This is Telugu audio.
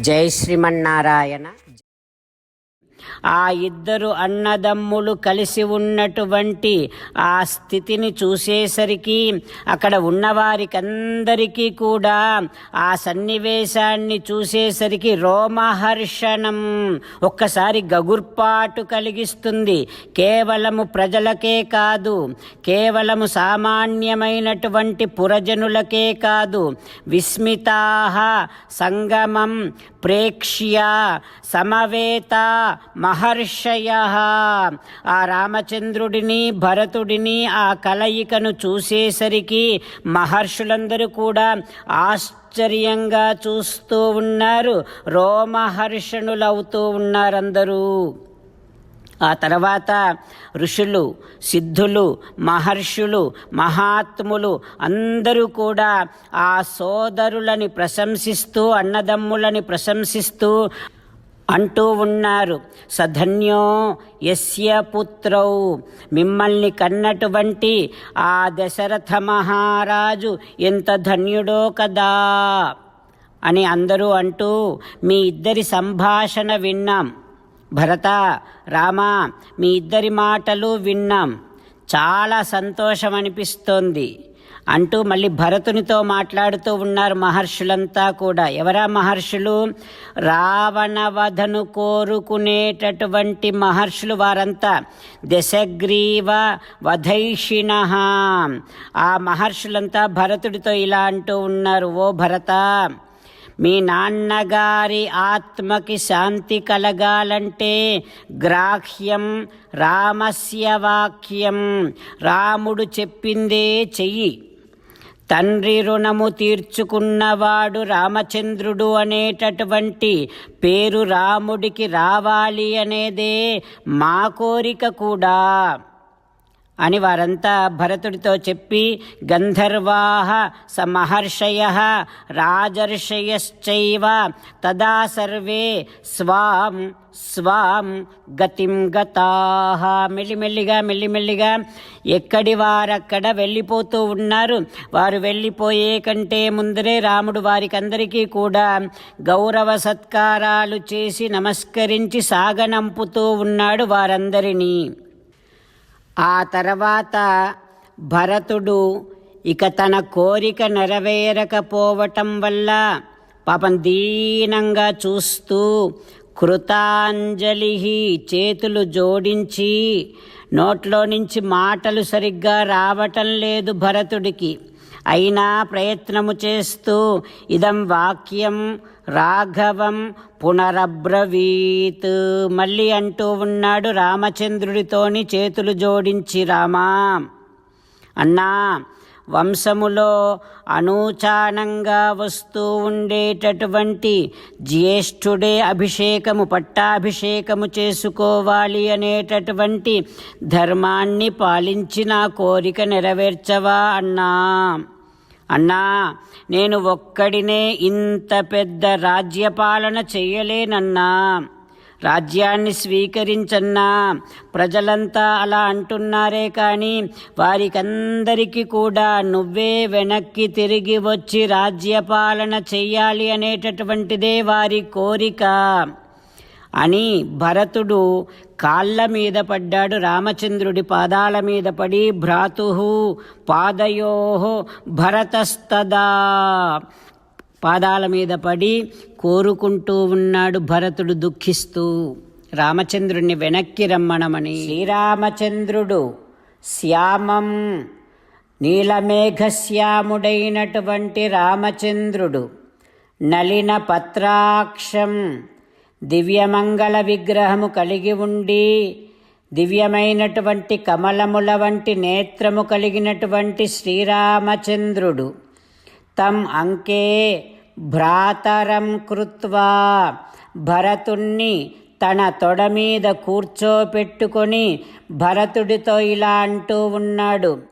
జై శ్రీమన్నారాయణ ఆ ఇద్దరు అన్నదమ్ములు కలిసి ఉన్నటువంటి ఆ స్థితిని చూసేసరికి అక్కడ ఉన్నవారికందరికీ కూడా ఆ సన్నివేశాన్ని చూసేసరికి రోమహర్షణం ఒక్కసారి గగుర్పాటు కలిగిస్తుంది. కేవలము ప్రజలకే కాదు కేవలము సామాన్యమైనటువంటి పురజనులకే కాదు. విస్మితాహ సంగమం ప్రేక్ష్య సమవేత మహర్షయ. ఆ రామచంద్రుడిని భరతుడిని ఆ కలయికను చూసేసరికి మహర్షులందరూ కూడా ఆశ్చర్యంగా చూస్తూ ఉన్నారు. రోమహర్షణులవుతూ ఉన్నారందరూ. ఆ తర్వాత ఋషులు సిద్ధులు మహర్షులు మహాత్ములు అందరూ కూడా ఆ సోదరులని ప్రశంసిస్తూ అన్నదమ్ములని ప్రశంసిస్తూ అంటూ ఉన్నారు. సధన్యో యస్య పుత్రౌ. మిమ్మల్ని కన్నటువంటి ఆ దశరథ మహారాజు ఎంత ధన్యుడో కదా అని అందరూ అంటూ మీ ఇద్దరి సంభాషణ విన్నాం. భరత రామ మీ ఇద్దరి మాటలు విన్నాం. చాలా సంతోషం అనిపిస్తోంది అంటూ మళ్ళీ భరతునితో మాట్లాడుతూ ఉన్నారు మహర్షులంతా కూడా. ఎవరా మహర్షులు? రావణవధను కోరుకునేటటువంటి మహర్షులు వారంతా. దశగ్రీవ వధైషిణ ఆ మహర్షులంతా భరతుడితో ఇలా అంటూ ఉన్నారు. ఓ భరత మీ నాన్నగారి ఆత్మకి శాంతి కలగాలంటే గ్రాహ్యం రామస్య వాక్యం. రాముడు చెప్పిందే చెయ్యి. తండ్రి రుణము తీర్చుకున్నవాడు రామచంద్రుడు అనేటటువంటి పేరు రాముడికి రావాలి అనేదే మా కోరిక కూడా. అని వారంతా భరతుడితో చెప్పి గంధర్వాహ స మహర్షయ రాజర్షయశ్చైవ తదా సర్వే స్వాం స్వాం గతిం గతాహ మెల్లిమెల్లిగా మెల్లిమెల్లిగా ఎక్కడి వారక్కడ వెళ్ళిపోతూ ఉన్నారు. వారు వెళ్ళిపోయే కంటే ముందరే రాముడు వారికందరికీ కూడా గౌరవ సత్కారాలు చేసి నమస్కరించి సాగనంపుతూ ఉన్నాడు వారందరినీ. ఆ తర్వాత భరతుడు ఇక తన కోరిక నెరవేరకపోవటం వల్ల పాపం దీనంగా చూస్తూ కృతాంజలి చేతులు జోడించి నోట్లో నుంచి మాటలు సరిగ్గా రావటం లేదు భరతుడికి. అయినా ప్రయత్నము చేస్తూ ఇదం వాక్యం రాఘవం పునరబ్రవీత్. మళ్ళీ అంటూ ఉన్నాడు రామచంద్రుడితోని చేతులు జోడించి రామా అన్నా వంశములో అనూచానంగా వస్తూ ఉండేటటువంటి జ్యేష్ఠుడే అభిషేకము పట్టాభిషేకము చేసుకోవాలి అనేటటువంటి ధర్మాన్ని పాలించి నా కోరిక నెరవేర్చవా అన్నా? అన్నా నేను ఒక్కడినే ఇంత పెద్ద రాజ్యపాలన చెయ్యలేనన్నా రాజ్యాన్ని స్వీకరించన్నా. ప్రజలంతా అలా అంటున్నారే కానీ వారికందరికీ కూడా నువ్వే వెనక్కి తిరిగి వచ్చి రాజ్యపాలన చెయ్యాలి అనేటటువంటిదే వారి కోరిక. అని భరతుడు కాళ్ళ మీద పడ్డాడు రామచంద్రుడి పాదాల మీద పడి భ్రాతు పాదయో భరతస్తదా. పాదాల మీద పడి కోరుకుంటూ ఉన్నాడు భరతుడు దుఃఖిస్తూ. రామచంద్రుణ్ణి వెనక్కి రమ్మణమని శ్రీరామచంద్రుడు శ్యామం నీలమేఘశ్యాముడైనటువంటి రామచంద్రుడు నలిన పత్రాక్షం దివ్యమంగళ విగ్రహము కలిగి ఉండి దివ్యమైనటువంటి కమలముల వంటి నేత్రము కలిగినటువంటి శ్రీరామచంద్రుడు. తం అంకే భ్రాతరం కృత్వా భరతుణ్ణి తన తొడ మీద కూర్చోపెట్టుకొని భరతుడితో ఇలా అంటూ ఉన్నాడు.